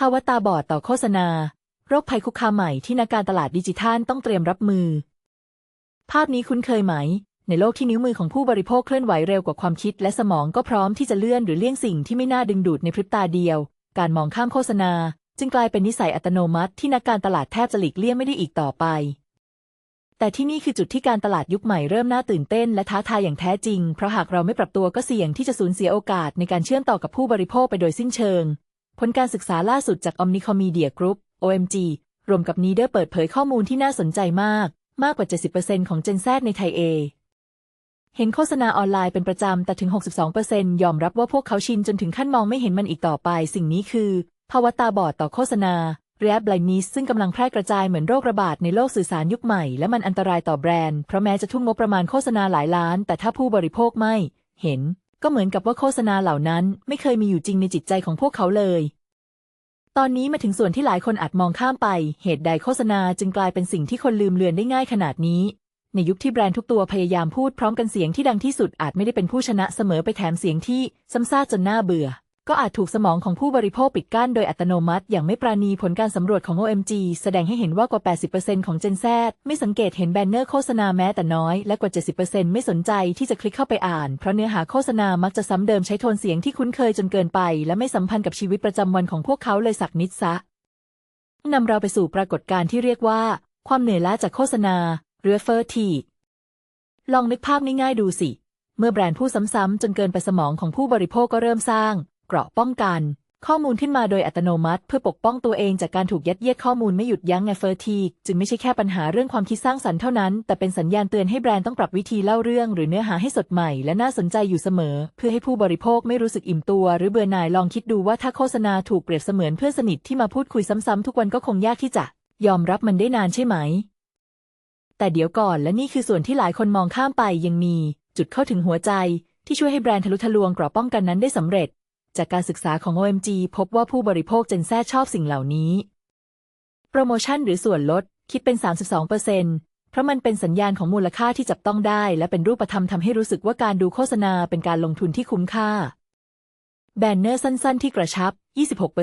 ภาวะตาบอดต่อโฆษณา โรคภัยคุกคามใหม่ที่นักการตลาดดิจิทัลต้องเตรียมรับมือ ภาพนี้คุ้นเคยไหม ในโลกที่นิ้วมือของผู้บริโภคเคลื่อนไหวเร็วกว่าความคิด และสมองก็พร้อมที่จะเลื่อนหรือเลี่ยงสิ่งที่ไม่น่าดึงดูดในพริบตาเดียว การมองข้ามโฆษณา จึงกลายเป็นนิสัยอัตโนมัติที่นักการตลาดแทบจะหลีกเลี่ยงไม่ได้อีกต่อไป แต่ที่นี่คือจุดที่การตลาดยุคใหม่เริ่มน่าตื่นเต้นและท้าทายอย่างแท้จริง เพราะหากเราไม่ปรับตัวก็เสี่ยงที่จะสูญเสียโอกาสในการเชื่อมต่อกับผู้บริโภคไปโดยสิ้นเชิง ผลการศึกษาล่าสุดจาก Omnicom Media Group OMG รวมกับนีเดอร์เปิดเผยข้อมูลที่น่าสนใจมาก มากกว่า 70%ของ Gen Z ในไทยเอ เห็นโฆษณาออนไลน์เป็นประจำ แต่ถึง 62%ยอมรับว่าพวกเขาชินจนถึงขั้นมองไม่เห็นมันอีกต่อไป สิ่งนี้คือภาวะตาบอดต่อโฆษณา React Blindness ซึ่งกำลังแพร่กระจายเหมือนโรคระบาดในโลกสื่อสารยุคใหม่ และมันอันตรายต่อแบรนด์ เพราะแม้จะทุ่มงบประมาณโฆษณาหลายล้าน แต่ถ้าผู้บริโภคไม่เห็น ก็เหมือนกับว่าโฆษณาเหล่านั้นไม่เคยมีอยู่จริงในจิตใจของพวกเขาเลย ตอนนี้มาถึงส่วนที่หลายคนอาจมองข้ามไป เหตุใดโฆษณาจึงกลายเป็นสิ่งที่คนลืมเลือนได้ง่ายขนาดนี้ ในยุคที่แบรนด์ทุกตัวพยายามพูดพร้อมกันเสียงที่ดังที่สุดอาจไม่ได้เป็นผู้ชนะเสมอไปแถมเสียงที่ซ้ำซากจนน่าเบื่อ ก็อาจถูกสมองของผู้บริโภคปิดกั้นโดยอัตโนมัติ อย่างไม่ปราณีผลการสำรวจของ OMG แสดงให้เห็นว่ากว่า 80%ของ Gen Z ไม่สังเกตเห็นแบนเนอร์โฆษณาแม้แต่น้อย และกว่า 70%ไม่สนใจที่จะคลิกเข้าไปอ่าน เพราะเนื้อหาโฆษณามักจะซ้ำเดิมใช้โทนเสียงที่คุ้นเคยจนเกินไป และไม่สัมพันธ์กับชีวิตประจำวันของพวกเขาเลยสักนิดซะนำเราไปสู่ปรากฏการณ์ที่เรียกว่า ความเหนื่อยล้าจากโฆษณาหรือ fatigue ลองนึกภาพง่ายๆดูสิ เมื่อแบรนด์พูดซ้ำๆจนเกินไปสมองของผู้บริโภคก็เริ่มสร้าง เกราะป้องกัน ข้อมูลขึ้นมาโดยอัตโนมัติ เพื่อปกป้องตัวเองจากการถูกยัดเยียดข้อมูลไม่หยุดยั้งไงเฟอร์ทีจึงไม่ใช่แค่ปัญหาเรื่องความคิดสร้างสรรค์เท่านั้น แต่เป็นสัญญาณเตือนให้แบรนด์ต้องปรับวิธีเล่าเรื่อง หรือเนื้อหาให้สดใหม่และน่าสนใจอยู่เสมอ เพื่อให้ผู้บริโภคไม่รู้สึกอิ่มตัว หรือเบื่อหน่ายลองคิดดูว่าถ้าโฆษณาถูกเปรียบเสมือนเพื่อนสนิทที่มาพูดคุยซ้ำๆทุกวันก็คงยากที่จะ ยอมรับมันได้นานใช่ไหม แต่เดี๋ยวก่อนและนี่คือส่วนที่หลายคนมองข้ามไปยังมี จุดเข้าถึงหัวใจที่ช่วยให้แบรนด์ทะลุทะลวงกราะป้องกันนั้นได้สำเร็จ จากการศึกษาของ OMG พบว่าผู้บริโภคเจนแซชอบสิ่งเหล่านี้ โปรโมชั่นหรือส่วนลดคิดเป็น 32%เพราะมันเป็นสัญญาณของมูลค่าที่จับต้องได้ และเป็นรูปธรรมทำให้รู้สึกว่าการดูโฆษณาเป็นการลงทุนที่คุ้มค่า แบนเนอร์สั้น ๆ ที่กระชับ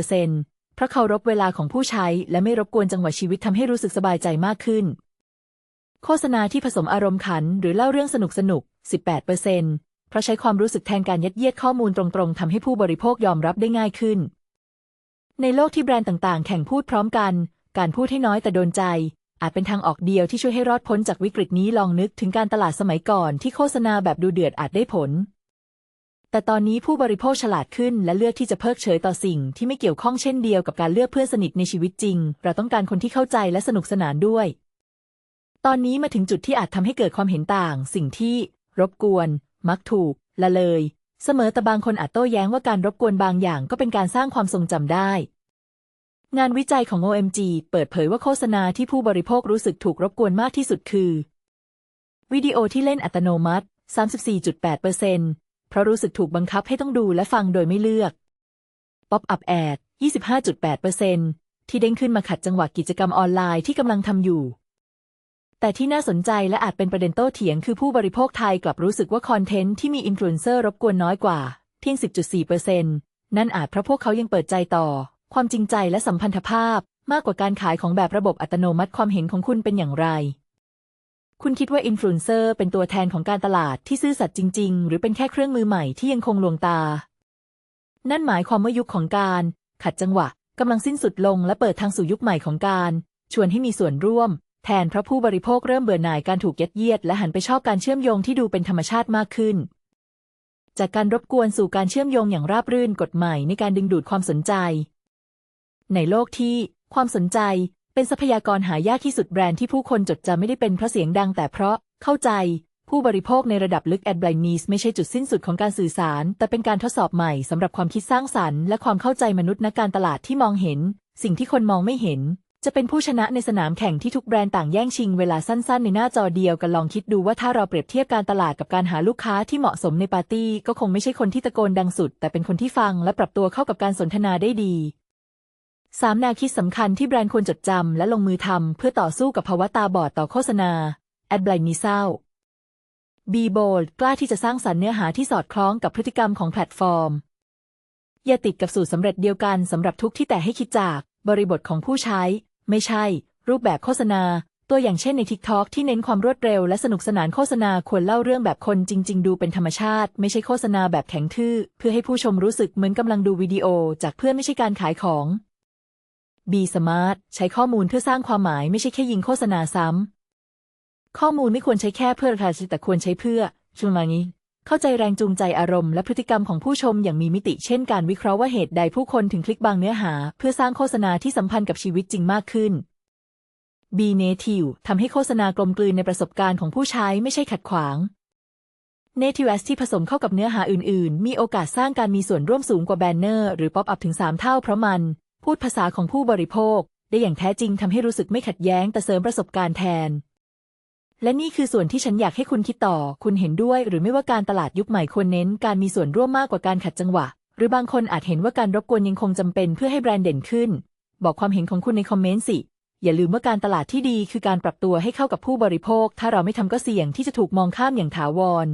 26%เพราะเคารพเวลาของผู้ใช้ และไม่รบกวนจังหวะชีวิตทำให้รู้สึกสบายใจมากขึ้น โฆษณาที่ผสมอารมณ์ขัน หรือเล่าเรื่องสนุกสนุก18%เพราะใช้ความรู้สึกแทนการยัดเยียดข้อมูลตรงๆทำให้ผู้บริโภคยอมรับได้ง่ายขึ้น ในโลกที่แบรนด์ต่างๆ แข่งพูดพร้อมกัน การพูดให้น้อยแต่โดนใจ อาจเป็นทางออกเดียวที่ช่วยให้รอดพ้นจากวิกฤตนี้ลองนึกถึงการตลาดสมัยก่อนที่โฆษณาแบบดูเดือดอาจได้ผล แต่ตอนนี้ผู้บริโภคฉลาดขึ้น และเลือกที่จะเพิกเฉยต่อสิ่งที่ไม่เกี่ยวข้องเช่นเดียวกับการเลือกเพื่อนสนิทในชีวิตจริง เราต้องการคนที่เข้าใจและสนุกสนานด้วยตอนนี้มาถึงจุดที่อาจทำให้เกิดความเห็นต่าง สิ่งที่รบกวน มักถูก ละเลย เสมอแต่บางคนอาจโต้แย้งว่าการรบกวนบางอย่างก็เป็นการสร้างความทรงจำได้ งานวิจัยของ OMG เปิดเผยว่าโฆษณาที่ผู้บริโภครู้สึกถูกรบกวนมากที่สุดคือ วิดีโอที่เล่นอัตโนมัติ 34.8%เพราะรู้สึกถูกบังคับให้ต้องดูและฟังโดยไม่เลือกป๊อปอัพแอด25.8%ที่เด้งขึ้นมาขัดจังหวะกิจกรรมออนไลน์ที่กำลังทำอยู่ แต่ที่น่าสนใจและอาจเป็นประเด็นโต้เถียงคือผู้บริโภคไทยกลับรู้สึกว่าคอนเทนต์ที่มีอินฟลูเอนเซอร์รบกวนน้อยกว่า เพียง 10.4%นั่นอาจเพราะพวกเขายังเปิดใจต่อ ความจริงใจและสัมพันธภาพ มากกว่าการขายของแบบระบบอัตโนมัติความเห็นของคุณเป็นอย่างไร คุณคิดว่าอินฟลูเอนเซอร์เป็นตัวแทนของการตลาดที่ซื่อสัตย์จริง ๆ หรือเป็นแค่เครื่องมือใหม่ที่ยังคงลวงตา นั่นหมายความว่ายุคของการ ขัดจังหวะกำลังสิ้นสุดลงและเปิดทางสู่ยุคใหม่ของการ ชวนให้มีส่วนร่วม แทนพระผู้บริโภคเริ่มเบื่อหน่ายการถูกยัดเยียด และหันไปชอบการเชื่อมโยงที่ดูเป็นธรรมชาติมากขึ้น จากการรบกวนสู่การเชื่อมโยงอย่างราบรื่นกฎใหม่ในการดึงดูดความสนใจ ในโลกที่ความสนใจเป็นทรัพยากรหายากที่สุดแบรนด์ที่ผู้คนจดจำไม่ได้เป็นเพราะเสียงดังแต่เพราะเข้าใจ ผู้บริโภคในระดับลึกแอดไบนีสไม่ใช่จุดสิ้นสุดของการสื่อสาร แต่เป็นการทดสอบใหม่สำหรับความคิดสร้างสรรค์และความเข้าใจมนุษย์นักการตลาดที่มองเห็น สิ่งที่คนมองไม่เห็น จะเป็นผู้ชนะในสนามแข่งที่ทุกแบรนด์ต่างแย่งชิงเวลาสั้นๆ ในหน้าจอเดียวกันลองคิดดูว่าถ้าเราเปรียบเทียบการตลาดกับการหาลูกค้าที่เหมาะสมในปาร์ตี้ ก็คงไม่ใช่คนที่ตะโกนดังสุด แต่เป็นคนที่ฟังและปรับตัวเข้ากับการสนทนาได้ดีสามแนวคิดสำคัญที่แบรนด์ควรจดจำและลงมือทำเพื่อต่อสู้กับภาวะตาบอดต่อโฆษณา Ad Blindness Be bold กล้าที่จะสร้างสรรค์เนื้อหาที่สอดคล้องกับพฤติกรรมของแพลตฟอร์ม อย่าติดกับสูตรสำเร็จเดียวกันสำหรับทุกที่แต่ให้คิดจากบริบทของผู้ใช้ ไม่ใช่ รูปแบบโฆษณา ตัวอย่างเช่นใน TikTok ที่เน้นความรวดเร็วและสนุกสนานโฆษณาควรเล่าเรื่องแบบคนจริง ๆ ดูเป็นธรรมชาติ ไม่ใช่โฆษณาแบบแข็งทื่อ เพื่อให้ผู้ชมรู้สึกเหมือนกำลังดูวิดีโอ จากเพื่อนไม่ใช่การขายของ B Smart ใช้ข้อมูลเพื่อสร้างความหมายไม่ใช่แค่ยิงโฆษณาซ้ำข้อมูลไม่ควรใช้แค่เพื่อราคาแต่ควรใช้เพื่อชุมานี้ เข้าใจแรงจูงใจอารมณ์และพฤติกรรมของผู้ชมอย่างมีมิติ เช่นการวิเคราะห์ว่าเหตุใดผู้คนถึงคลิกบางเนื้อหา เพื่อสร้างโฆษณาที่สัมพันธ์กับชีวิตจริงมากขึ้น B Native ทำให้โฆษณากลมกลืนในประสบการณ์ของผู้ใช้ไม่ใช่ขัดขวาง Native S ที่ผสมเข้ากับเนื้อหาอื่น ๆ มีโอกาสสร้างการมีส่วนร่วมสูงกว่าแบนเนอร์หรือป๊อปอัพถึง 3 เท่าเพราะมัน พูดภาษาของผู้บริโภค ได้อย่างแท้จริงทำให้รู้สึกไม่ขัดแย้งแต่เสริมประสบการณ์แทน และนี่คือส่วนที่ฉันอยากให้คุณคิดต่อ คุณเห็นด้วย หรือไม่ว่าการตลาดยุคใหม่ควรเน้นการมีส่วนร่วมมากกว่าการขัดจังหวะ หรือบางคนอาจเห็นว่าการรบกวนยังคงจำเป็นเพื่อให้แบรนด์เด่นขึ้น บอกความเห็นของคุณในคอมเมนต์สิ อย่าลืมว่าการตลาดที่ดีคือการปรับตัวให้เข้ากับผู้บริโภค ถ้าเราไม่ทำก็เสี่ยงที่จะถูกมองข้ามอย่างถาวร